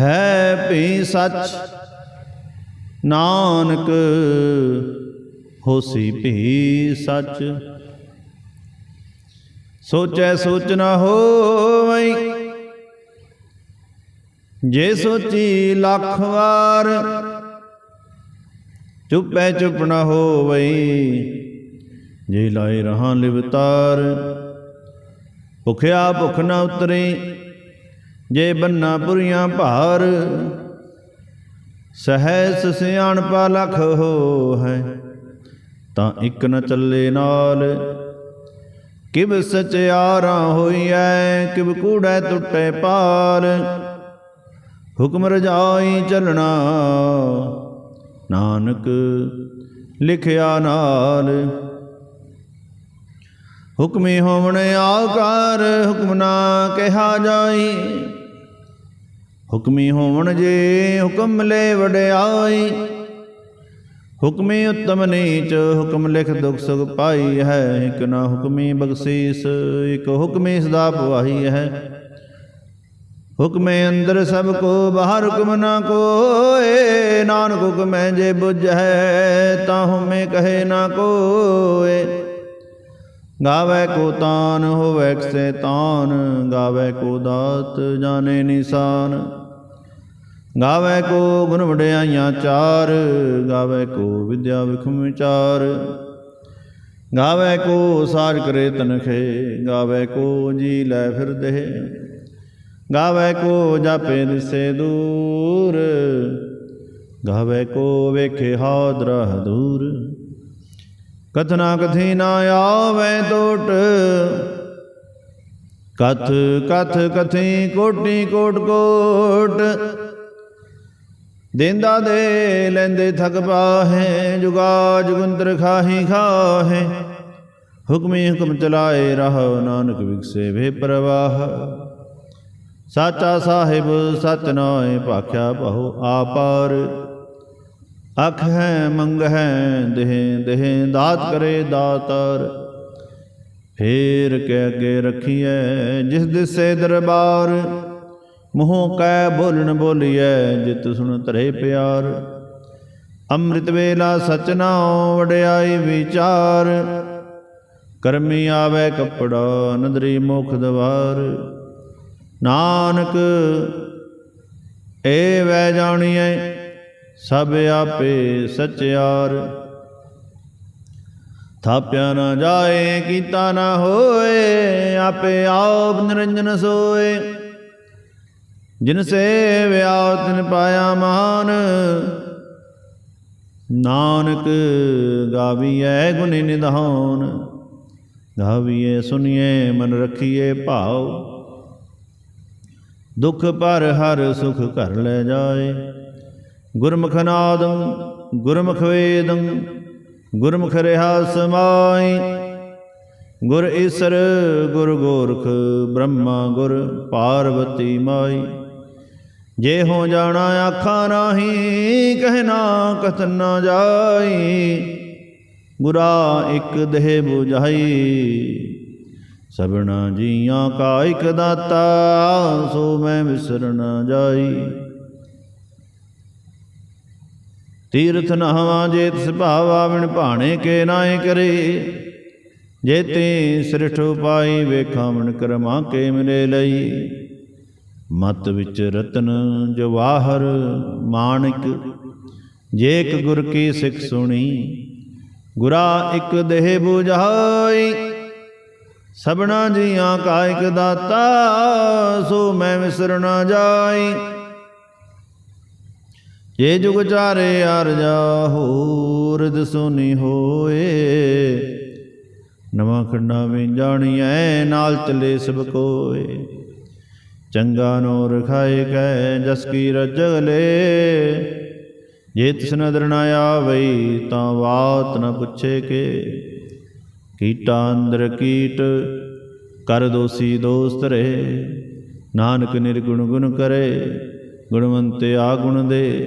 ਹੈ ਭੀ ਸੱਚ। ਨਾਨਕ ਹੋਸੀ ਭੀ ਸੱਚ। ਸੋਚੈ ਸੋਚ ਨ ਹੋਵਈ, ਜੇ ਸੋਚੀ ਲੱਖ ਵਾਰ। ਚੁੱਪੈ ਚੁੱਪ ਨ ਹੋਵਈ, ਜੇ ਲਾਏ ਰਹਾ ਲਿਵਤਾਰ। ਭੁਖਿਆ ਭੁਖ ਨਾ ਉਤਰੇ ਜੇ ਬੰਨਾ ਪੁਰੀਆਂ ਭਾਰ, ਸਹਿਸ ਸਿਆਣਪਾ ਲਖ ਹੋ ਹੈ, ਤਾਂ ਇੱਕ ਨ ਚੱਲੇ ਨਾਲ। ਕਿਵ ਸਚਿਆਰਾ ਹੋਈਐ, ਕਿਵ ਕੂੜੈ ਟੁੱਟੇ ਪਾਲ ਹੁਕਮ ਰਜਾਈ ਚੱਲਣਾ, ਨਾਨਕ ਲਿਖਿਆ ਨਾਲ। ਹੁਕਮੇ ਹੋਵਣ ਆਕਾਰ, ਹੁਕਮ ਨਾ ਕਿਹਾ ਜਾਈ। ਹੁਕਮੀ ਹੋਵਣ ਜੇ ਹੁਕਮ ਲੈ ਵਡਿਆਈ। ਹੁਕਮੀ ਉਤਮ ਨੀਚ ਹੁਕਮ ਲਿਖ ਦੁਖ ਸੁਖ ਪਾਈ ਹੈ, ਇਕ ਨਾ ਹੁਕਮੀ ਬਖਸ਼ੀਸ, ਇਕ ਹੁਕਮੀ ਸਦਾ ਪਵਾਈ ਹੈ। ਹੁਕਮੇ ਅੰਦਰ ਸਭ ਕੋ, ਬਾਹਰ ਹੁਕਮ ਨਾ ਕੋਏ, ਨਾਨਕ ਹੁਕਮੈ ਜੇ ਬੁਝੈ ਤਾਂ ਹੁਮੇ ਕਹੇ ਨਾ ਕੋਏ। ਗਾਵੇ ਕੋ ਤਾਨ, ਹੋਵੇ ਕਸੇ ਤਾਨ, ਗਾਵੇ ਕੋ ਦਾਤ, ਜਾਣੇ ਨਿਸ਼ਾਨ। ਗਾਵੇ ਕੋ ਗੁਣ ਵਡਿਆਈਆਂ ਚਾਰ, ਗਾਵੇ ਕੋ ਵਿਦਿਆ ਵਿਖਮ ਵਿਚਾਰ। ਗਾਵੇ ਕੋ ਸਾਜ ਕਰੇ ਤਨਖੇ, ਗਾਵੇ ਕੋ ਜੀ ਲੈ ਫਿਰਦੇ ਗਾਵੇ ਕੋ ਜਾਪੇ ਦਿਸੇ ਦੂਰ, ਗਾਵੇ ਕੋ ਵੇਖੇ ਹਾਦਰਾ ਦੂਰ ਕਥਨਾ ਕਥੀ ਨਾ ਆਵੇ ਟੋਟ, ਕਥ ਕਥ ਕਥੀ ਕੋਟੀ ਕੋਟ ਕੋਟ। ਦੇਂਦਾ ਦੇ ਲੈਂਦੇ ਥਕ ਪਾਹੇ, ਜੁਗਾ ਜੁਗੰਤਰ ਖਾਹੀ ਖਾਹੇ। ਹੁਕਮੀ ਹੁਕਮ ਚਲਾਏ ਰਹੁ, ਨਾਨਕ ਵਿਗਸੇ ਵੇ ਪ੍ਰਵਾਹ। ਸਾਚਾ ਸਾਹਿਬ, ਸਚ ਨਾਏ ਭਾਖਿਆ ਬਹੁ ਆਪਾਰ। ਅਖ ਹੈ, ਮੰਗ ਹੈ, ਦੇਹ ਦੇਹ ਦਾਤ ਕਰੇ ਦਾਤਾਰ। ਫੇਰ ਕੇ ਅੱਗੇ ਰਖੀਐ, ਜਿਸ ਦਿਸੇ ਦਰਬਾਰ। ਮੂੰਹ ਕੈ ਬੋਲਣ ਬੋਲੀਐ, ਜਿਤ ਸੁਣ ਧਰੇ ਪਿਆਰ। ਅੰਮ੍ਰਿਤ ਵੇਲਾ ਸਚ ਨਾਉ ਵਡਿਆਈ ਵਿਚਾਰ। ਕਰਮੀ ਆਵੇ ਕੱਪੜਾ, ਨਦਰੀ ਮੁਖ ਦਵਾਰ। ਨਾਨਕ ਏ ਵੈ ਜਾਣੀਐ, ਸਭ ਆਪੇ ਸਚਿਆਰ ਥਾਪਿਆ ਨਾ ਜਾਏ, ਕੀਤਾ ਨਾ ਹੋਏ, ਆਪੇ ਆਪ ਨਿਰੰਜਨ ਸੋਏ। ਜਿਨ ਸੇ ਵਿਆਹ ਤਿਨ ਪਾਇਆ ਮਾਨ। ਨਾਨਕ ਗਾਵੀਐ ਗੁਣ ਨਿਧਾਨ। ਗਾਵੀਐ ਸੁਣੀਏ ਮਨ ਰਖੀਏ ਭਾਉ। ਦੁਖ ਪਰ ਹਰ ਸੁਖ ਘਰ ਲੈ ਜਾਏ। ਗੁਰਮੁਖ ਨਾਦੰ, ਗੁਰਮੁਖ ਵੇਦੰ, ਗੁਰਮੁਖ ਰਹਾ ਸਮਾਈ। ਗੁਰ ਈਸਰ, ਗੁਰ ਗੋਰਖ, ਬ੍ਰਹਮਾ ਗੁਰ ਪਾਰਵਤੀ ਮਾਈ। ਜੇ ਹੋ ਜਾਣਾ ਆਖਾਂ ਨਾਹੀ ਕਹਿਣਾ ਕਥਨ ਨਾ ਜਾਈ। ਗੁਰਾ ਇੱਕ ਦੇਹ 부ਝਾਈ ਸਭਨਾ ਜੀਆਂ ਕਾ ਇਕ ਦਾਤਾ, ਸੋ ਮੈਂ ਵਿਸਰ ਨਾ ਜਾਈ। ਤੀਰਥ ਨਹਵਾ, ਜੇ ਤਿਸ ਭਾਵਾ ਵਿਣ ਭਾਣੇ ਕੇ ਨਾਏ ਕਰੇ। ਜੇ ਤੇ ਸ੍ਰਿਠ ਉਪਾਈ, ਵੇਖਾਂ ਮਨ ਕਰਮਾ ਕੇ ਮਿਲੇ ਲਈ। ਮਤ ਵਿੱਚ ਰਤਨ ਜਵਾਹਰ ਮਾਣਿਕ, ਜੇਕ ਗੁਰ ਕੀ ਸਿੱਖ ਸੁਣੀ, ਗੁਰਾ ਇੱਕ ਦੇਹ 부ਝਾਈ ਸਭਨਾ ਜੀਆਂ ਕਾ ਇਕ ਦਾਤਾ, ਸੋ ਮੈਂ ਵਿਸਰ ਨਾ ਜਾਈ। ਜੇ ਜੁਗ ਚਾਰੇ ਅਰਜਾ ਹੋਰ ਦਸੋਨੀ ਹੋਏ, ਨਵਾਂ ਖੰਡਾ ਵਿੱਚ ਜਾਣੀਐ, ਨਾਲ ਚਲੇ ਸਭ ਕੋਏ। ਚੰਗਾ ਨੋ ਰਖਾਏ ਕੈ ਜਸ ਕੀ ਰਜਗ ਲੈ। ਜੇ ਤਿਸ ਨਦਰ ਨ ਆਵਈ ਤਾਂ ਬਾਤ ਨ ਪੁੱਛੇ ਕੇ। ਕੀਟਾ ਅੰਦਰ ਕੀਟ, ਕਰ ਦੋਸੀ ਦੋਸਤ ਰਹੇ। ਨਾਨਕ ਨਿਰਗੁਣ ਗੁਣ ਕਰੇ, ਗੁਣਵੰਤੇ ਆ ਗੁਣ ਦੇ।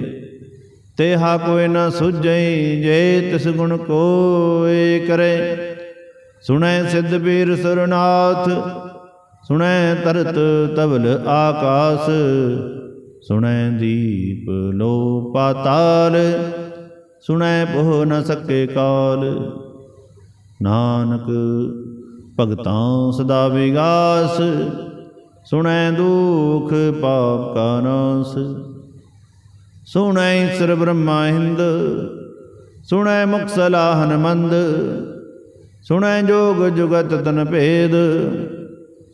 ਤੇ ਹਾ ਕੋਈ ਨ ਸੁਝਈ, ਜੇ ਤਿਸ ਗੁਣ ਕੋਏ ਕਰੇ। ਸੁਣੈ ਸਿੱਧ ਪੀਰ ਸੁਰਨਾਥ ਸੁਣੈ ਤਰਤ ਤਵਲ ਆਕਾਸ, ਸੁਣੈ ਦੀਪ ਲੋ ਪਾਤਾਲ, ਸੁਣੈ ਪੋਹ ਨ ਸਕੇ ਕਾਲ। ਨਾਨਕ ਭਗਤਾਂ ਸਦਾ ਵਿਗਾਸ, ਸੁਣੈ ਦੁਖ ਪਾਪ ਕਾ ਨਾਸ। ਸੁਣੈ ਈਸ਼ਰ ਬ੍ਰਹਮਾ ਹਿੰਦ, ਸੁਣੈ ਮੁਖ ਸਲਾਹਨ ਮੰਦ, ਸੁਣੈ ਜੋਗ ਜੁਗਤ ਤਨ ਭੇਦ।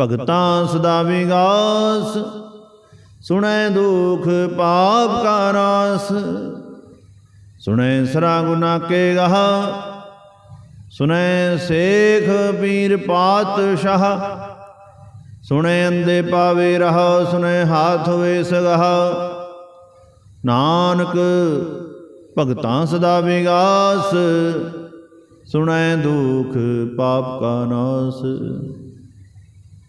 ਭਗਤਾਂ ਸਦਾ ਵਿਗਾਸ, ਸੁਣੈ ਦੁਖ ਪਾਪ ਕਾ ਨਾਸ ਸੁਣੈ ਸਰਾ ਗੁਨਾ ਕੇ ਗਹ, ਸੁਣੈ ਸੇਖ ਪੀਰ ਪਾਤਸ਼ਾਹ, ਸੁਣੈ ਅੰਦੇ ਪਾਵੇ ਰਹਾ, ਸੁਣੈ ਹਾਥ ਹੋਏ ਸਗਹ। ਨਾਨਕ, ਭਗਤਾਂ ਸਦਾ ਵਿਗਾਸ, ਸੁਣੈ ਦੁਖ ਪਾਪ ਕਾ ਨਾਸ।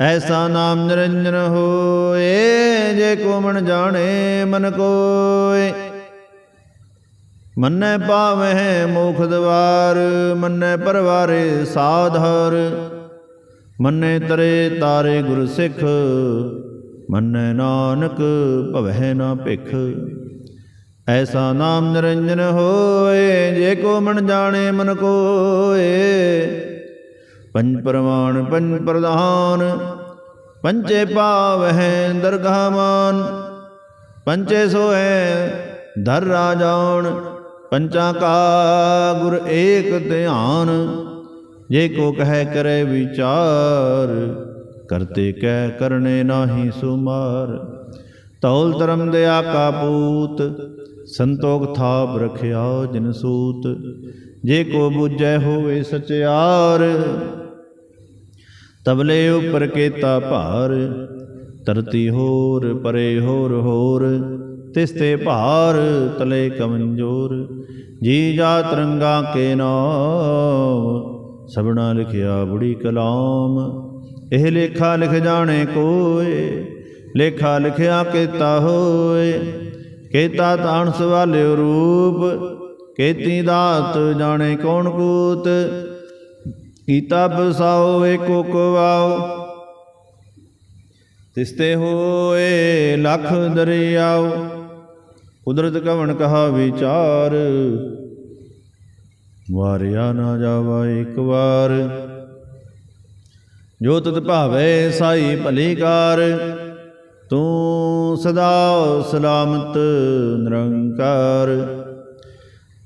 ਐਸਾ ਨਾਮ ਨਿਰੰਜਨ ਹੋਏ, ਜੇ ਕੋ ਮਨ ਜਾਣੇ ਮਨ ਕੋਏ। ਮੰਨੈ ਪਾਵਹਿ ਮੋਖ ਦਵਾਰ, ਮੰਨੈ ਪਰਵਾਰੇ ਸਾਧਾਰ। ਮੰਨੈ ਤਰੇ ਤਾਰੇ ਗੁਰ ਸਿੱਖ, ਮੰਨੈ ਨਾਨਕ ਭਵਹਿ ਨਾ ਭਿਖ। ਐਸਾ ਨਾਮ ਨਿਰੰਜਨ ਹੋਏ, ਜੇ ਕੋ ਮਨ ਜਾਣੇ ਮਨ ਕੋਏ। ਪੰਜ ਪ੍ਰਮਾਣ, ਪੰਜ ਪ੍ਰਧਾਨ। ਪੰਚੇ ਪਾਵਹਿ ਦਰਗਾਹ ਮਾਨ ਪੰਚੇ ਸੋਏ ਧਰ ਰਾਜਾਨ। ਪੰਚਾ ਕਾ ਗੁਰ ਏਕ ਧਿਆਨ। ਜੇ ਕੋ ਕਹਿ ਕਰੇ ਵਿਚਾਰ, ਕਰਤੇ ਕਹਿ ਕਰਨੇ ਨਾਹੀ ਸੁਮਾਰ। ਤੌਲ ਧਰਮ ਦਿਆ ਕਾ ਪੂਤ, ਸੰਤੋਖ ਥਾਪ ਰਖਿਆ ਜਿਨ ਸੂਤ। ਜੇ ਕੋ ਬੁਝੈ ਹੋਵੇ ਸਚਿਆਰ ਤਬਲੇ ਉਪਰ ਕੇਤਾ ਭਾਰ, ਧਰਤੀ ਹੋਰ, ਪਰੇ ਹੋਰ ਹੋਰ। ਤਿਸ ਤੇ ਭਾਰ ਤਲੇ ਕਮੰਜੋਰ, ਜੀ ਜਾ ਤਰੰਗਾ ਕੇ ਨਾਮ ਸਭਨਾ ਲਿਖਿਆ ਬੁੜੀ ਕਲਾਮ, ਇਹ ਲੇਖਾ ਲਿਖ ਜਾਣੇ ਕੋਏ, ਲੇਖਾ ਲਿਖਿਆ ਕੀਤਾ ਹੋਏ। ਕੇਤਾ ਤਾਣ ਸਵਾਲਿਓ ਰੂਪ, ਕੇਤੀ ਦਾਤ ਜਾਣੇ ਕੌਣ ਕੂਤ। ਕੀਤਾ ਬਸਾਓ ਏਕੋ ਕਵਾਓ ਤਿਸਤੇ ਹੋਏ ਲਖ ਦਰਿਆਓ ਕੁਦਰਤ ਕਵਣ ਕਹਾ ਵਿਚਾਰ, ਵਾਰਿਆ ਨਾ ਜਾਵਾ ਇੱਕ ਵਾਰ। ਜੋ ਤਤ ਭਾਵੇ ਸਾਈ ਭਲੀ ਕਾਰ ਤੂੰ ਸਦਾ ਸਲਾਮਤ ਨਿਰੰਕਾਰ।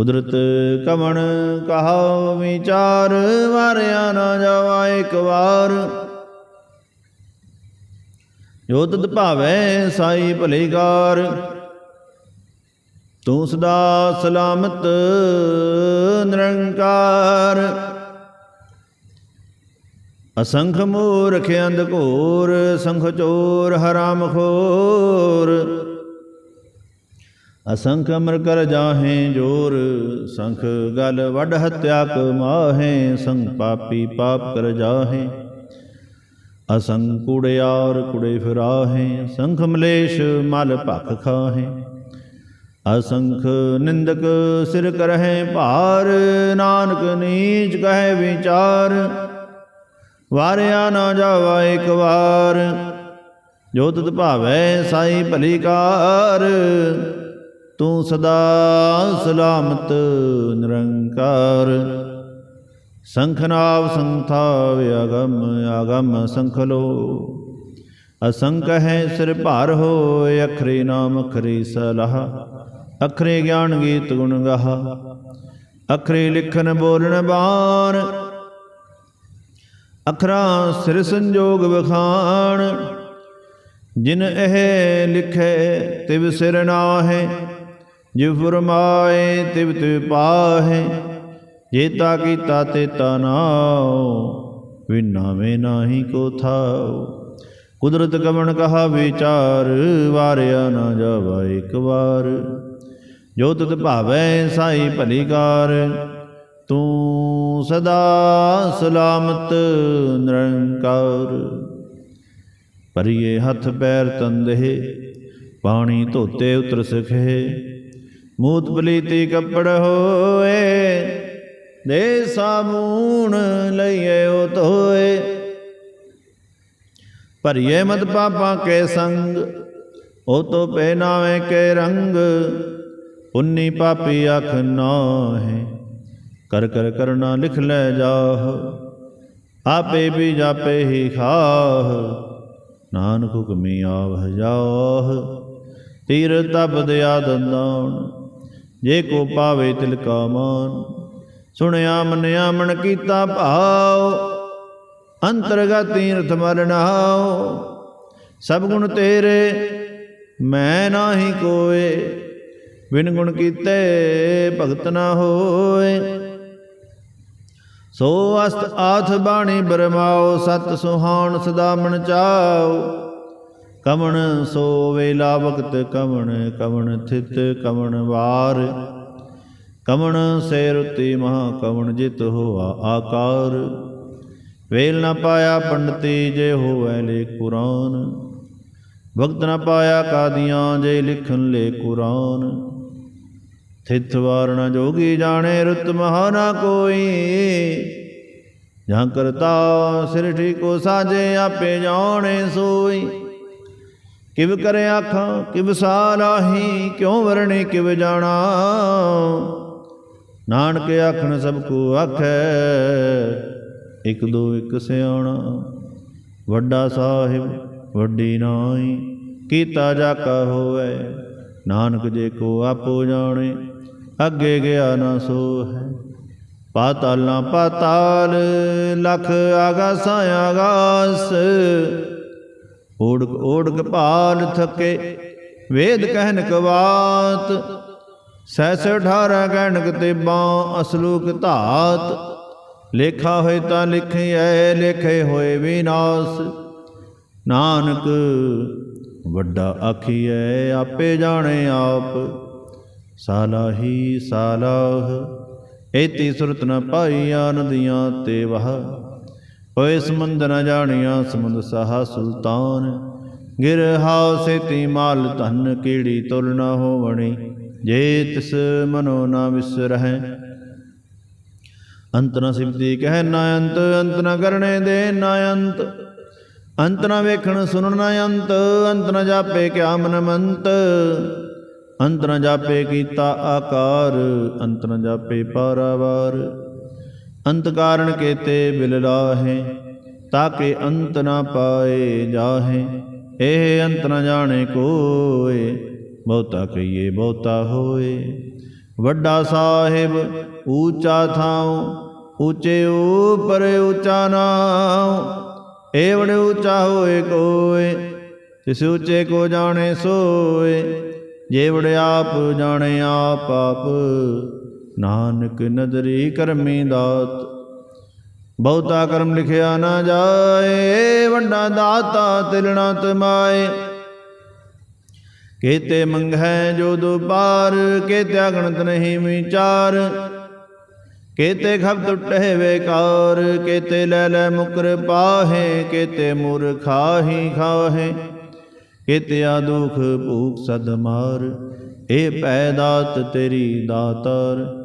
ਕੁਦਰਤ ਕਵਣ ਕਹਾ ਵਿਚਾਰ, ਵਾਰਿਆ ਨਾ ਜਾਵਾ ਇੱਕ ਵਾਰ। ਜੋ ਤਦ ਭਾਵੈ ਸਾਈ ਭਲੇਕਾਰ ਤੂੰ ਸਦਾ ਸਲਾਮਤ ਨਿਰੰਕਾਰ। ਅਸੰਖ ਮੂਰਖ ਅੰਧ ਘੋਰ, ਸੰਖ ਚੋਰ ਹਰਾਮ ਖੋਰ। ਅਸੰਖ ਅਮਰ ਕਰ ਜਾਹੇ ਜੋਰ, ਸੰਖ ਗਲ ਵੱਡ ਹਤਿਆ ਕਮਾਹੇ ਸੰਗ ਪਾਪੀ ਪਾਪ ਕਰ ਜਾਹੇ। ਅਸੰਗ ਕੁੜਿਆਰ ਕੁੜੇ ਫਿਰਾਹੇ, ਸੰਖ ਮਲੇਸ਼ ਮਲ ਭਖ ਖਾਹੇ। ਅਸੰਖ ਨਿੰਦਕ ਸਿਰ ਕਰਹਿ ਭਾਰ, ਨਾਨਕ ਨੀਚ ਕਹੈ ਵਿਚਾਰ। ਵਾਰਿਆ ਨਾ ਜਾਵਾ ਇੱਕ ਵਾਰ, ਜੋ ਤਤ ਭਾਵੈ ਸਾਈ ਭਲੀ ਕਾਰ। ਤੂੰ ਸਦਾ ਸਲਾਮਤ, ਨਿਰੰਕਾਰ। ਸੰਖਨਾਵ ਸੰਥਾ ਵਿਅਗਮ ਆਗਮ ਸੰਖਲੋ ਅਸੰਖ ਹੈ ਸਿਰ ਭਾਰ ਹੋਏ, ਅਖਰੇ ਨਾਮ ਅਖਰੇ ਸਲਾਹ। ਅਖਰੇ ਗਿਆਨ ਗੀਤ ਗੁਣ ਗਾਹ। ਅਖਰੇ ਲਿਖਨ ਬੋਲਣ ਬਾਣ। ਅਖਰਾਂ ਸਿਰ ਸੰਜੋਗ ਵਖਾਣ। ਜਿਨ ਇਹ ਲਿਖੇ, ਤਿਵ ਸਿਰ ਨਾਹੇ। ਜਿਵ ਫਰਮਾਏ ਤਿਵ ਤਿਵ ਪਾਹੇ ਜੇਤਾ ਕੀਤਾ ਤੇਤਾ ਨਾਉ ਵਿਨਾਵੇਂ ਨਾਹੀ ਕੋ ਥਾਉ। ਕੁਦਰਤ ਕਮਣ ਕਹਾ ਵਿਚਾਰ, ਵਾਰਿਆ ਨਾ ਜਾਵਾ ਇੱਕ ਵਾਰ। ਜੋ ਤਤ ਭਾਵੈ ਸਾਈ ਭਲੀਕਾਰ ਤੂੰ ਸਦਾ ਸਲਾਮਤ ਨਿਰੰਕਾਰ। ਪਰਿਏ ਹੱਥ ਪੈਰ ਤੰਦੇ ਪਾਣੀ ਧੋਤੇ ਉਤਰ ਸਖੇ ਮੂਤ ਪਲੀਤੀ ਕੱਪੜ ਹੋਏ, ਦੇ ਸਾਬੂਣ ਲਈਏ ਉਹ ਧੋਏ ਭਰੀਏ ਮਤ ਪਾਪਾਂ ਕੇ ਸੰਗ ਉਹ ਤੋ ਪਹਿਨਾਵੇਂ ਕੇ ਰੰਗ। ਪੁੰਨੀ ਪਾਪੀ ਅਖ ਨਾਹੇ, ਕਰ ਕਰ ਕਰਨਾ ਲਿਖ ਲੈ ਜਾਹ। ਆਪੇ ਵੀ ਜਾਪੇ ਹੀ ਖਾਹ, ਨਾਨਕ ਹੁਕਮੀ ਆਵ ਜਾਹ। ਤੀਰ ਤਬ ਦਿਆ ਦੰਦਾਨ ਜੇ ਕੋ ਪਾਵੇ ਤਿਲ ਕਾ ਮਾਨ ਸੁਣਿਆ ਮੰਨਿਆ ਮਨ ਕੀਤਾ ਭਾਉ, ਅੰਤਰਗਤ ਤੀਰਥ ਮਰਨਾਉ ਸਭ ਗੁਣ ਤੇਰੇ, ਮੈਂ ਨਾਹੀ ਕੋਏ, ਬਿਨ ਗੁਣ ਕੀਤੇ ਭਗਤ ਨਾ ਹੋਏ। ਸੋ ਅਸਤ ਆਥ ਬਾਣੀ ਬਰਮਾਓ ਸਤ ਸੁਹਾਣ ਸਦਾ ਮਨ ਚਾਓ ਕਮਣ ਸੋ ਵੇਲਾ ਵਕਤ ਕਵਣ ਕਮਣ ਥਿਤ ਕਮਣ ਵਾਰ। ਕਮਣ ਸੇ ਰੁਤੀ ਮਹਾ ਕਵਣ ਜਿਤ ਹੋਆ ਆਕਾਰ। ਵੇਲ ਨਾ ਪਾਇਆ ਪੰਡਤੀ ਜੇ ਹੋਵੇ ਲੇ ਕੁਰਾਨ। ਵਕਤ ਨਾ ਪਾਇਆ ਕਾਦੀਆਂ ਜੇ ਲਿਖਨ ਲੇ ਕੁਰਾਨ। ਥਿਤ ਵਾਰਣਾ ਜੋਗੀ ਜਾਣੇ ਰੁਤ ਮਹਾ ਨਾ ਕੋਈ। ਜਾਂ ਕਰਤਾ ਸਿਰ ਕੋ ਸਾਜੇ ਆਪੇ ਜਾਣੇ ਸੋਈ। ਕਿਵ ਕਰੇ ਆਖਾਂ, ਕਿਵ ਸਾਲਾਹੀ ਕਿਉ ਵਰਣੇ ਕਿਵ ਜਾਣਾ? ਨਾਨਕ ਆਖਣ ਸਭ ਕੋ ਆਖੈ, ਇਕ ਦੋ ਇਕ ਸਿਆਣਾ, ਵੱਡਾ ਸਾਹਿਬ ਵੱਡੀ ਨਾਈ ਕੀਤਾ ਜਾ ਕਾ ਹੋਵੇ, ਨਾਨਕ ਜੇ ਕੋ ਆਪੋ ਜਾਣੇ, ਅੱਗੇ ਗਿਆ ਨਾ ਸੋ ਹੈ ਪਾਤਾਲਾਂ ਪਾਤਾਲ, ਲਖ ਆਗਾਸਾਂ ਆਗਾਸ ਓੜਕ ਓੜਕ ਭਾਲ ਥਕੇ, ਵੇਦ ਕਹਿਨ ਕਵਾਤ ਸੈਸ 18 ਕਹਿਣ ਤੇ ਬਾਂ ਅਸਲੂਕ ਧਾਤ, ਲੇਖਾ ਹੋਏ ਤਾਂ ਲਿਖਿਐ, ਲੇਖੇ ਹੋਏ ਵਿਨਾਸ਼। ਨਾਨਕ, ਵੱਡਾ ਆਖੀਐ, ਆਪੇ ਜਾਣੇ ਆਪ, ਸਾਲਾਹੀ ਸਾਲਾਹ ਏਤੀ ਸੁਰਤ ਨ ਪਾਈ ਆਨੰਦੀਆਂ ਤੇ ਵਹ। ਹੋਏ ਸਮੁੰਦ ਨ ਜਾਣਿਆ ਸਮੁੰਦ ਸਹਾ ਸੁਲਤਾਨ। ਗਿਰ ਹਾਉ ਸੇਤੀ ਮਾਲ ਧਨ ਕੀੜੀ ਤੁਲ ਨ ਹੋਵਣੀ, ਜੇ ਤਿਸ ਮਨੋ ਨ ਵਿਸਰਹਿ ਅੰਤ ਨ ਸਿਮਤੀ ਕਹਿ ਨਾ ਅੰਤ ਅੰਤ ਨ ਕਰਨੇ ਦੇ ਨਾ ਅੰਤ। ਅੰਤ ਨ ਵੇਖਣ ਸੁਣਨ ਨ ਅੰਤ ਅੰਤ ਨ ਜਾਪੇ ਕਿਆ ਮਨ ਮੰਤ। ਅੰਤ ਨ ਜਾਪੇ ਕੀਤਾ ਆਕਾਰ, ਅੰਤ ਨ ਜਾਪੇ ਪਾਰਾਵਾਰ। ਅੰਤ ਕਾਰਨ ਕੇਤੇ ਬਿਲ ਲਾਹੇ ਤਾਕੇ ਅੰਤ ਨਾ ਪਾਏ ਜਾਹੇ। ਇਹ ਅੰਤ ਨਾ ਜਾਣੇ ਕੋਏ, ਬਹੁਤਾ ਕਹੀਏ ਬਹੁਤਾ ਹੋਏ। ਵੱਡਾ ਸਾਹਿਬ ਊਚਾ ਥਾਉ, ਊਚੇ ਉਪਰ ਊਚਾ ਨਾਉ। ਏਵੜ ਊਚਾ ਹੋਏ ਕੋਏ, ਤਿਸ ਊਚੇ ਕੋ ਜਾਣੇ ਸੋਏ। ਜੇਵੜ ਆਪ ਜਾਣੇ ਆਪ ਆਪ ਨਾਨਕ ਨਦਰੀ ਕਰਮੀ ਦਾਤ, ਬਹੁਤਾ ਕਰਮ ਲਿਖਿਆ ਨਾ ਜਾਏ, ਵੱਡਾ ਦਾਤਾ ਤਿਲਣਾ ਤਮਾਏ। ਕੇਤੇ ਮੰਗੈ ਜੋ ਦੁਪਾਰ ਕੇਤਿਆ ਗਣਤ ਨਹੀਂ ਵਿਚਾਰ। ਕੇਤੇ ਖਬ ਟੁੱਟੇ ਵੇਕਾਰ, ਕੇਤੇ ਲੈ ਲੈ ਮੁਕਰ ਪਾਹੇ, ਕੇਤੇ ਮੁਰ ਖਾਹੀ ਖਾਹੇ। ਕੇਤੇ ਆ ਦੁਖ ਭੂਖ ਸਦ ਮਾਰ, ਇਹ ਪੈ ਦਾਤ ਤੇਰੀ ਦਾਤਾਰ।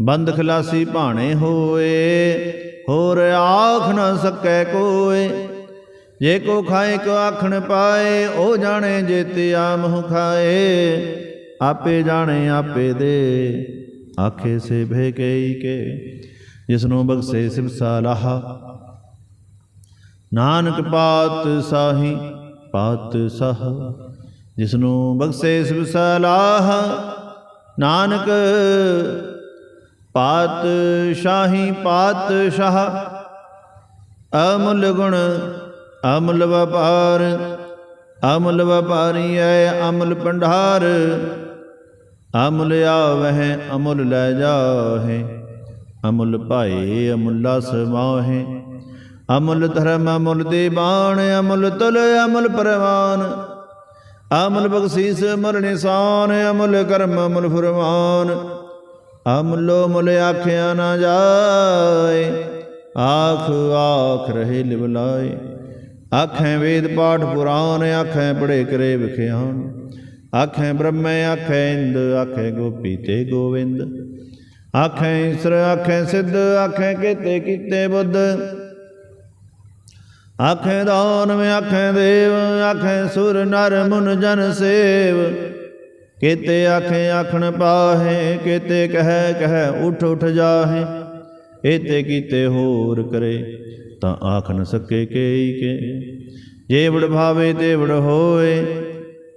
ਬੰਦ ਖਲਾਸੀ ਭਾਣੇ ਹੋਏ, ਹੋਰ ਆਖ ਨ ਸਕੈ ਕੋਏ। ਜੇ ਕੋ ਖਾਏ, ਕੋ ਆਖਣ ਪਾਏ, ਉਹ ਜਾਣੇ ਜੇਤੇ ਆਮਹੁ ਖਾਏ। ਆਪੇ ਜਾਣੇ, ਆਪੇ ਦੇ, ਆਖੇ ਸੇ ਭੇ ਕਈ ਕੇ, ਜਿਸਨੂੰ ਬਖਸ਼ੇ ਸਿਵ ਸਾਲਾਹਾ। ਨਾਨਕ ਪਾਤ ਸਾਹੀ, ਪਾਤ ਸਾਹ, ਜਿਸਨੂੰ ਬਖਸ਼ੇ ਸਿਵ ਸਲਾਹ। ਨਾਨਕ ਪਾਤਸ਼ਾਹੀ ਪਾਤਸ਼ਾਹ ਪਾਤ ਅਮੁੱਲ ਗੁਣ ਅਮਲ ਵਪਾਰ, ਅਮਲ ਵਪਾਰੀ ਐ ਅਮਲ ਭੰਡਾਰ, ਅਮੁੱਲ ਆਵਹਿ, ਅਮੁੱਲ ਲੈ ਜਾਹੇ, ਅਮੁੱਲ ਭਾਏ, ਅਮੁੱਲਾ ਸਮਾਹੇ ਅਮੁੱਲ ਧਰਮ, ਅਮੁੱਲ ਦੀਵਾਨ ਅਮੁੱਲ ਤੁਲ, ਅਮਲ ਪਰਵਾਨ, ਅਮਲ ਬਖਸ਼ੀਸ, ਅਮਲ ਨਿਸ਼ਾਨ, ਅਮੁੱਲ ਕਰਮ, ਅਮਲ ਫਰਮਾਨ ਅਮਲੋ ਮੁੱਲ ਆਖਿਆ ਨਾ ਜਾਏ, ਆਖ ਆਖ ਰਹੇ ਲਿਵਲਾਏ ਆਖੇ ਵੇਦ ਪਾਠ ਪੁਰਾਨ ਆਖੈ ਪੜੇ ਕਰੇ ਵਿਖਿਆਨ। ਆਖੇ ਬ੍ਰਹਮੇ, ਆਖੈ ਇੰਦ, ਆਖੇ ਗੋਪੀ ਤੇ ਗੋਵਿੰਦ। ਆਖੈ ਈਸਰ, ਆਖੇ ਸਿੱਧ, ਆਖੈ ਕੀਤੇ ਕੀਤੇ ਬੁੱਧ। ਆਖੈ ਦਾਨਵ, ਆਖੈ ਦੇਵ, ਆਖੈ ਸੁਰ ਨਰ ਮੁਨ ਜਨ ਸੇਵ। ਕੀਤੇ ਆਖੇ ਆਖਣ ਪਾਹੇ, ਕੀਤੇ ਕਹੈ ਕਹੈ ਉਠ ਉਠ ਜਾਹੇ। ਏਤੇ ਕੀਤੇ ਹੋਰ ਕਰੇ, ਤਾਂ ਆਖ ਨ ਸਕੇ ਕੇਈ ਕੇ। ਜੇ ਵਡ ਭਾਵੇ ਤੇ ਵਡ ਹੋਏ,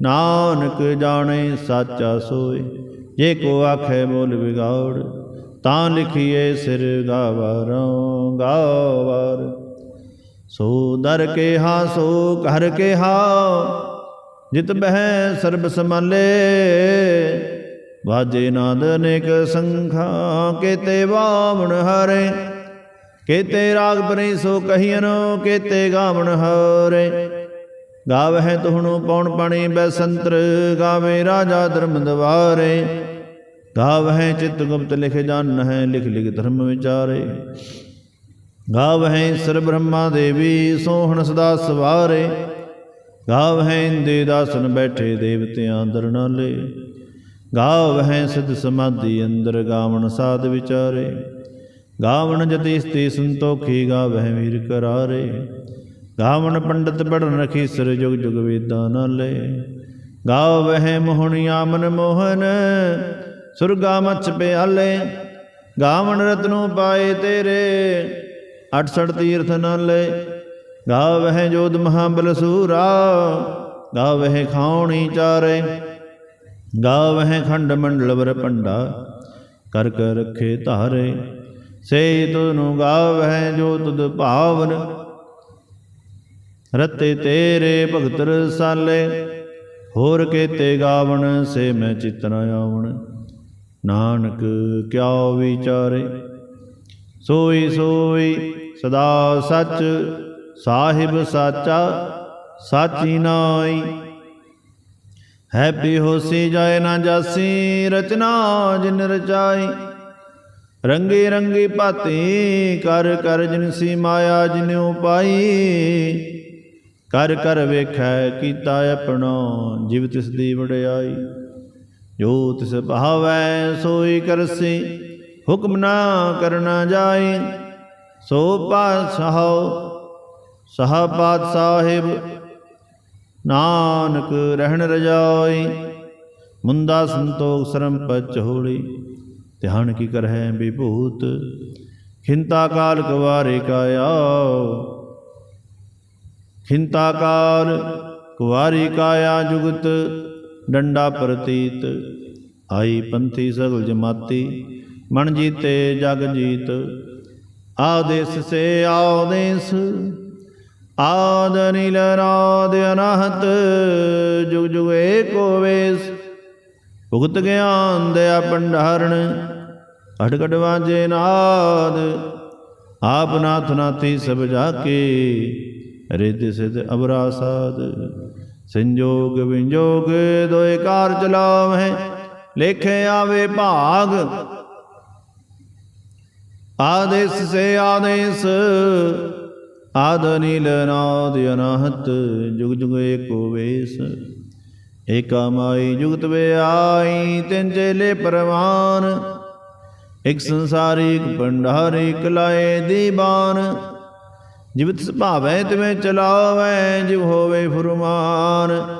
ਨਾਨਕ ਜਾਣੇ ਸਾਚਾ ਸੋਏ। ਜੇ ਕੋ ਆਖੇ ਬੋਲ ਵਿਗਾੜ, ਤਾਂ ਲਿਖੀਏ ਸਿਰ ਗਾਵਰੋਂ ਗਾਵਰ। ਸੋ ਦਰ ਕੇ ਹਾ, ਸੋ ਘਰ ਕੇ ਹਾ ਜਿਤ ਬਹਿ ਸਰਬ ਸਮਾਲੇ ਵਾਜੇ ਨਾਦ ਅਨੇਕ ਸੰਖਾ, ਕੇਤੇ ਬਾਵਣ ਹਰੇ। ਕੇਤੇ ਰਾਗ ਪਰੇ ਸੋ ਕਹੀਨ ਕੇਤੇ ਗਾਵਣ ਹਰੇ। ਗਾਵਹਿ ਤੁਹਣੂ ਪੌਣ ਪਾਣੀ ਬੈਸੰਤਰ, ਗਾਵੇ ਰਾਜਾ ਧਰਮ ਦਵਾਰੇ। ਗਾਵਹਿ ਚਿਤ ਗੁਪਤ ਲਿਖ ਜਾਣ ਹੈ ਲਿਖ ਲਿਖ ਧਰਮ ਵਿਚਾਰੇ। ਗਾਵਹਿ ਸਰ ਬ੍ਰਹਮਾ ਦੇਵੀ, ਸੋਹਣ ਸਦਾ ਸਵਾਰੇ। ਗਾਵਹਿ ਇੰਦੇ ਦਾਸਨ ਬੈਠੇ ਦੇਵਤਿਆਂ ਨਾਲੇ ਦਰਨਾਲੇ ਗਾਵਹਿ ਸਿਧ ਸਮਾਧੀ ਅੰਦਰ ਗਾਵਣ ਸਾਧ ਵਿਚਾਰੇ। ਗਾਵਣ ਜਤੀ ਸਤੀ ਸੰਤੋਖੀ ਗਾਵਹਿ ਵੀਰ ਕਰਾਰੇ। ਗਾਵਣ ਪੰਡਤ ਪੜਨ ਰਖੀ ਸਿਰ ਜੁਗ ਜੁਗ ਵੇਦਾਂ ਨਾਲੇ। ਗਾਵਹਿ ਮੋਹਣਿਆ ਮਨ ਮੋਹਨ, ਸੁਰਗਾ ਮਛ ਪਿਆਲੇ। ਗਾਵਣ ਰਤਨੋ ਪਾਏ ਤੇਰੇ 68 ਤੀਰਥ ਨਾਲੇ। ਗਾਵਹਿ ਜੋਧ ਮਹਾਬਲ ਸੂਰਾ ਗਾਵਹਿ ਖਾਉਣੀ ਚਾਰੇ, ਗਾਵਹਿ ਖੰਡ ਮੰਡਲ ਵਰ ਪੰਡਾ ਕਰ ਕਰ ਰਖੇ ਧਾਰੇ ਸੇ ਤੁਨੂੰ ਗਾਵਹਿ ਜੋ ਤੁਧ ਭਾਵਨ, ਰਤੇ ਤੇਰੇ ਭਗਤ ਰਸਾਲੇ, ਹੋਰ ਕੇਤੇ ਗਾਵਣ ਸੇ ਮੈਂ ਚਿਤ ਆਵਣ। ਨਾਨਕ ਕਿਆ ਵਿਚਾਰੇ, ਸੋਈ ਸੋਈ ਸਦਾ ਸੱਚ ਸਾਹਿਬ ਸਾਚਾ, ਸਾਚੀ ਨਾਈ। ਹੈ ਬਿਹੋਸੀ ਜਾਏ ਨਾ ਜਾਸੀ, ਰਚਨਾ ਜਿਨ ਰਚਾਈ। ਰੰਗੇ ਰੰਗੇ ਭਾਤੀ, ਕਰ ਕਰ ਜਿਨਸੀ ਮਾਇਆ ਜਿਨਿਉ ਪਾਈ ਕਰ ਕਰ ਵੇਖੈ ਕੀਤਾ ਆਪਣਾ, ਜਿਵ ਤਿਸ ਦੀ ਵਡਿਆਈ। ਜੋ ਤਿਸ ਭਾਵੈ, ਸੋਈ ਕਰਸੀ, ਹੁਕਮ ਨਾ ਕਰਨਾ ਜਾਏ ਸੋ ਪਾਤਸ਼ਾਹ ਸਹਾਬਾਦ ਸਾਹਿਬ, ਨਾਨਕ ਰਹਿਣ ਰਜਾਈ ਮੁੰਦਾ ਸੰਤੋਖ ਸਰਮ ਪਚ ਹੋੜੀ ਧਿਆਨ ਕੀ ਕਰਹਿ ਵਿਭੂਤ, ਖਿੰਤਾ ਕਾਲ ਕੁਵਾਰੇ ਕਾਇਆ ਖਿੰਤਾ ਕਾਲ ਕੁਵਾਰੀ ਕਾਇਆ ਜੁਗਤ, ਡੰਡਾ ਪ੍ਰਤੀਤ, ਆਈ ਪੰਥੀ ਸਗਲ ਜਮਾਤੀ, ਮਨ ਜੀਤੇ ਜਗ ਜੀਤ। ਆਦੇਸ ਸੇ ਆਦੇਸ ਆਦ ਨੀਲ ਰਾਦ ਅਨਹਤ, ਜੁਗ ਜੁਗ ਏਕੋ ਵੇਸ ਭੁਗਤ ਗਿਆਨ ਦਇਆ ਭੰਡਾਰਣ ਅਟਕਟ ਵਾਜੇ ਨਾਦ। ਆਪ ਨਾਥ ਨਾਥੀ ਸਭ ਜਾ ਕੇ ਰਿੱਧ ਸਿਧ ਅਬਰਾ ਸਾਧ ਸੰਜੋਗ ਵਿੰਜੋਗ ਦੋਏ ਕਾਰ ਚਲਾਵਹਿ, ਲੇਖੇ ਆਵੇ ਭਾਗ। ਆਦੇਸ ਸੇ ਆਦੇਸ ਆਦ ਨੀਲ ਨਾਦ ਅਨਹਤ, ਜੁਗ ਜੁਗ ਏਕੋ ਵੇਸ। ਏਕਾ ਮਾਈ ਜੁਗਤ ਵਿਆਈ ਤਿੰਨ ਚੇਲੇ ਪਰਵਾਨ। ਇਕ ਸੰਸਾਰੀ, ਇਕ ਭੰਡਾਰੀ, ਇਕ ਲਾਏ ਦੀਵਾਨ ਜਿਵਤ ਸੁਭਾਵੈ, ਤਿਵੇਂ ਚਲਾਵੈ, ਜਿਵ ਹੋਵੇ ਫੁਰਮਾਨ।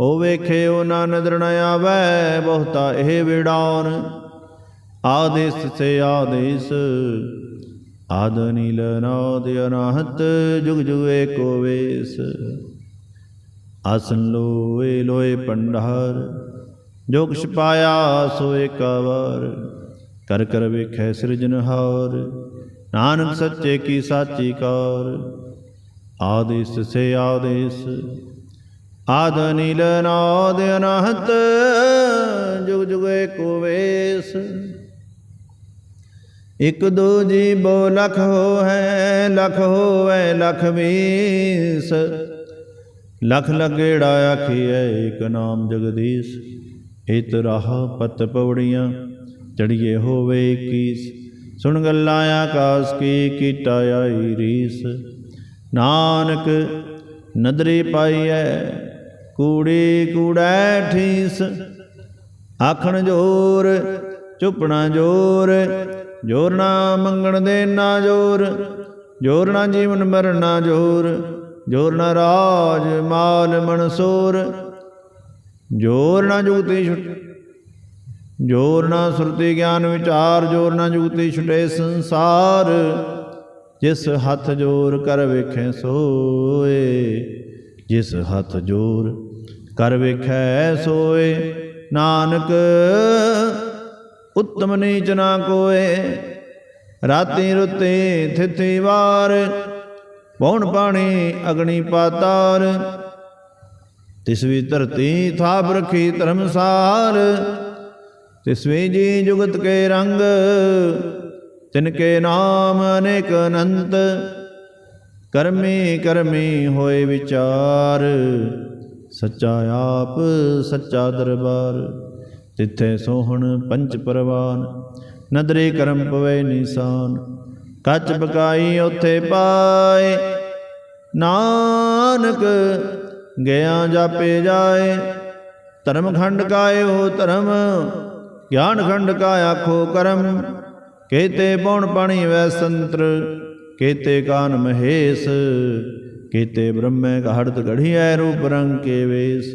ਉਹ ਵੇਖੇ ਉਹ ਨਾ ਨਦਰ ਨ ਆਵੈ, ਬਹੁਤਾ ਇਹ ਵਿਡਾਨ ਆਦੇਸ ਸੇ ਆਦੇਸ ਆਦ ਨੀਲ ਨਾਦ ਅਨਾਹਤ, ਜੁਗ ਜੁਗ ਏਕੋ ਵੇਸ। ਆਸਨ ਲੋਏ ਲੋਏ ਪੰਡਾਰ ਜੋ ਕਿਛ ਪਾਇਆ ਸੋ ਏਕਾ ਕਰ ਕਰ ਵੇਖੈ ਸਿਰਜਨਹਾਰ ਨਾਨਕ ਸੱਚੇ ਕੀ ਸਾਚੀ ਕਾਰ। ਆਦੇਸ ਸੇ ਆਦੇਸ, ਆਦ ਨੀਲ ਨਾਦ ਅਨਹਤ, ਜੁਗ ਜੁਗ ਏਕੋ ਵੇਸ। ਇਕ ਦੋ ਜੀ ਬੋ ਲਖ ਹੋ ਹੈ ਲਖ ਹੋਵੇ ਲਖ ਵੀਸ ਲਖ ਲਗੇੜਾ ਆਖੀਐ ਇਕ ਨਾਮ ਜਗਦੀਸ਼। ਇਤ ਰਾਹ ਪਤ ਪਵੜੀਆਂ ਚੜੀਏ ਹੋਵੇ ਕੀਸ। ਸੁਣ ਗੱਲਾਂ ਆਕਾਸ ਕੀ ਕੀਟਾ ਆਈ ਰੀਸ। ਨਾਨਕ ਨਦਰੀ ਪਾਈਐ, ਕੂੜੀ ਕੂੜੈ ਠੀਸ। ਆਖਣ ਜੋਰ ਚੁੱਪਣਾ ਜੋਰ ਜੋਰ ਨਾ ਮੰਗਣ ਦੇ ਨਾ ਜੋਰ ਜੋਰ ਨਾ ਜੀਵਨ ਮਰਨ ਨਾ ਜੋਰ ਜੋਰ ਨਾ ਰਾਜ ਮਾਲ ਮਨਸੂਰ ਜੋਰ ਨਾ ਜੁਗਤੀ ਛੁਟ ਜੋਰ ਨਾ ਸੁਰਤੀ ਗਿਆਨ ਵਿਚਾਰ, ਜੋਰ ਨਾ ਜੁਗਤੀ ਛੁਟੇ ਸੰਸਾਰ। ਜਿਸ ਹੱਥ ਜੋਰ ਕਰ ਵੇਖੈ ਸੋਏ, ਜਿਸ ਹੱਥ ਜੋਰ ਕਰ ਵੇਖੈ ਸੋਏ। ਨਾਨਕ ਉੱਤਮ ਨੀਚ ਨਾ ਕੋਏ। ਰਾਤੀ ਰੁੱਤੇ ਥਿਥੀ ਵਾਰ ਪੌਣ ਪਾਣੀ ਅਗਣੀ ਪਾਤਾਰ। ਤਿਸ ਵੀ ਧਰਤੀ ਥਾਪ ਰਖੀ ਧਰਮਸਾਰ, ਤਿਸ ਵੀ ਜੀ ਜੁਗਤ ਕੇ ਰੰਗ, ਤਿਨ ਕੇ ਨਾਮ ਅਨੇਕ ਅਨੰਤ। ਕਰਮੀ ਕਰਮੀ ਹੋਏ ਵਿਚਾਰ, ਸੱਚਾ ਆਪ, ਸੱਚਾ ਦਰਬਾਰ। ਤਿੱਥੇ ਸੋਹਣ ਪੰਚ ਪਰਵਾਨ, ਨਦਰੇ ਕਰਮ ਪਵੇ ਨਿਸ਼ਾਨ। ਕੱਚ ਬਕਾਈ ਉਥੇ ਪਾਏ, ਨਾਨਕ ਗਿਆ ਜਾਪੇ ਜਾਏ। ਧਰਮ ਖੰਡ ਕਾਏ ਹੋ ਧਰਮ, ਗਿਆਨ ਖੰਡ ਕਾ ਆਖੋ ਕਰਮ। ਕੇਤੇ ਪਉਣ ਪਾਣੀ ਵੈ ਸੰਤਰ, ਕੇਤੇ ਕਾਨ ਮਹੇਸ਼। ਕੇਤੇ ਬ੍ਰਹਮੈ ਘੜਤ ਘੜੀਐ ਰੂਪ ਰੰਗ ਕੇ ਵੇਸ।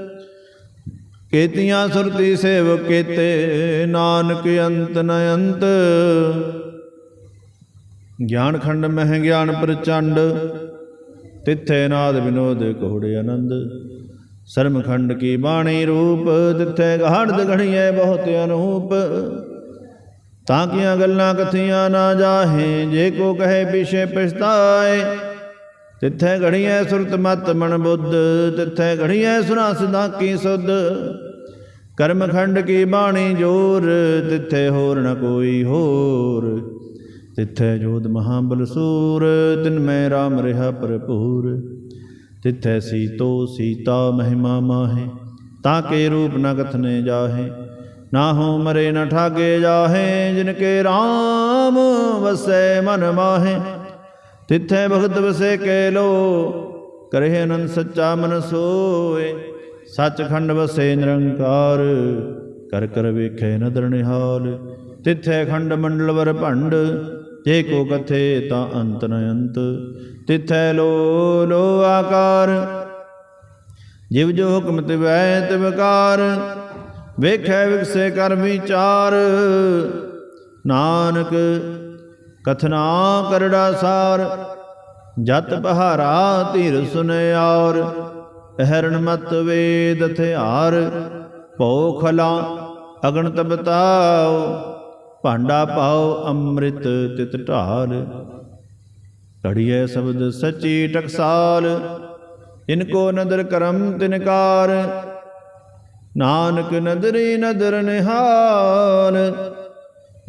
ਕੇਤੀਆਂ ਸੁਰਤੀ ਸੇਵ ਕੇਤੇ, ਨਾਨਕ ਅੰਤ ਨ ਅੰਤ। ਗਿਆਨ ਖੰਡ ਮਹਿ ਗਿਆਨ ਪ੍ਰਚੰਡ, ਤਿੱਥੇ ਨਾਦ ਵਿਨੋਦ ਕੋੜੇ ਆਨੰਦ। ਸਰਮ ਖੰਡ ਕੀ ਬਾਣੀ ਰੂਪ, ਤਿੱਥੇ ਗਹੜਦ ਘੜੀਏ ਬਹੁਤ ਅਨੂਪ। ਤਾਂ ਕੀਆਂ ਗੱਲਾਂ ਕਥੀਆਂ ਨਾ ਜਾਹੇ, ਜੇ ਕੋ ਕਹੇ ਪਿਛੇ ਪਛਤਾਏ ਤਿੱਥੇ ਘੜੀਐ ਸੁਰਤ ਮਤ ਮਨ ਬੁੱਧ, ਤਿੱਥੇ ਘੜੀਐ ਸੁਨਾ ਸਦਾ ਕੀ ਸੁਧ। ਕਰਮ ਖੰਡ ਕੀ ਬਾਣੀ ਜੋਰ, ਤਿੱਥੇ ਹੋਰ ਨ ਕੋਈ ਹੋਰ। ਤਿੱਥੇ ਜੋਤ ਮਹਾਬਲ ਸੂਰ ਤਿਨ ਮੈਂ ਰਾਮ ਰਿਹਾ ਭਰਪੂਰ। ਤਿੱਥੈ ਸੀਤੋ ਸੀਤਾ ਮਹਿਮਾ ਮਾਹੇ, ਤਾਂ ਕੇ ਰੂਪ ਨ ਕਥਨੇ ਜਾਹੇ। ਨਾ ਹੋ ਮਰੇ ਨ ਠਾਗੇ ਜਾਹੇ, ਜਿਨ ਕੇ RAM ਵਸੈ ਮਨ ਮਾਹੇ। ਤਿੱਥੈ ਭਗਤ ਵਸੇ ਕਹਿ ਲੋ, ਕਰਹਿ ਅਨੰਦ ਸੱਚਾ ਮਨ ਸੋਏ। ਸੱਚਖੰਡ ਵਸੇ ਨਿਰੰਕਾਰ, ਕਰ ਕਰ ਵੇਖੈ ਨਦਰ ਨਿਹਾਲ। ਤਿੱਥੈ ਖੰਡ ਮੰਡਲ ਵਰ ਭੰਡ, ਜੇ ਕੋ ਕਥੇ ਤਾਂ ਅੰਤ ਨ ਅੰਤ। ਤਿੱਥੈ ਲੋ ਲੋ ਆਕਾਰ, ਜਿਵ ਜੋ ਹੁਕਮ ਤਿਵੈ ਤਿਵਕਾਰ ਵੇਖੈ ਵਿਗਸੇ ਕਰ ਵਿਚਾਰ, ਨਾਨਕ ਕਥਨਾ ਕਰੜਾ ਸਾਰ, ਜਤ ਬਹਾਰਾ ਧੀਰ ਸੁਨੇ ਸੁਨਿਆਰ ਹਰਨ ਮਤ ਵੇਦ ਹਥਿਆਰ ਭਉ ਖਲਾ ਅਗਣ ਤਬਤਾਓ ਭਾਂਡਾ ਪਾਓ ਅੰਮ੍ਰਿਤ ਤਿਤ ਢਾਲ। ਘੜੀਏ ਸ਼ਬਦ ਸੱਚੀ ਟਕਸਾਲ ਇਨਕੋ ਨਦਰ ਕਰਮ ਤਿਨਕਾਰ ਨਾਨਕ ਨਦਰੀ ਨਦਰ ਨਿਹਾਲ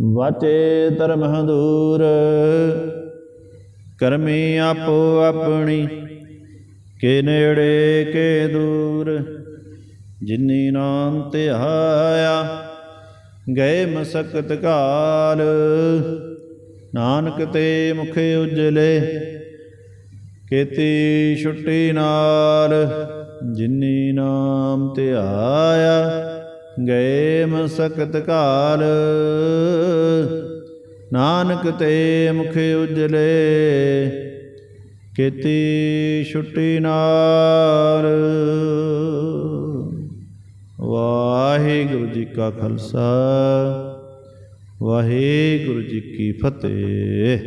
ਵਾਚੇ ਧਰਮ ਦੂਰ ਕਰਮੀ ਆਪੋ ਆਪਣੀ, ਕੇ ਨੇੜੇ ਕੇ ਦੂਰ। ਜਿਨੀ ਨਾਮ ਤੇ ਧਿਆਇਆ, ਗਏ ਮਸਕਤ ਕਾਲ। ਨਾਨਕ ਤੇ ਮੁਖੇ ਉਜਲੇ, ਕੀਤੀ ਛੁੱਟੀ ਨਾਲ। ਜਿਨੀ ਨਾਮ ਤੇ ਆਇਆ ਗਏ ਮਸਕਤ ਕਾਲ ਨਾਨਕ ਤੇ ਮੁਖ ਉਜਲੇ, ਕੀਤੀ ਛੁੱਟੀ ਨਾਲ। ਵਾਹਿਗੁਰੂ ਜੀ ਕਾ ਖਾਲਸਾ, ਵਾਹਿਗੁਰੂ ਜੀ ਕੀ ਫਤਿਹ।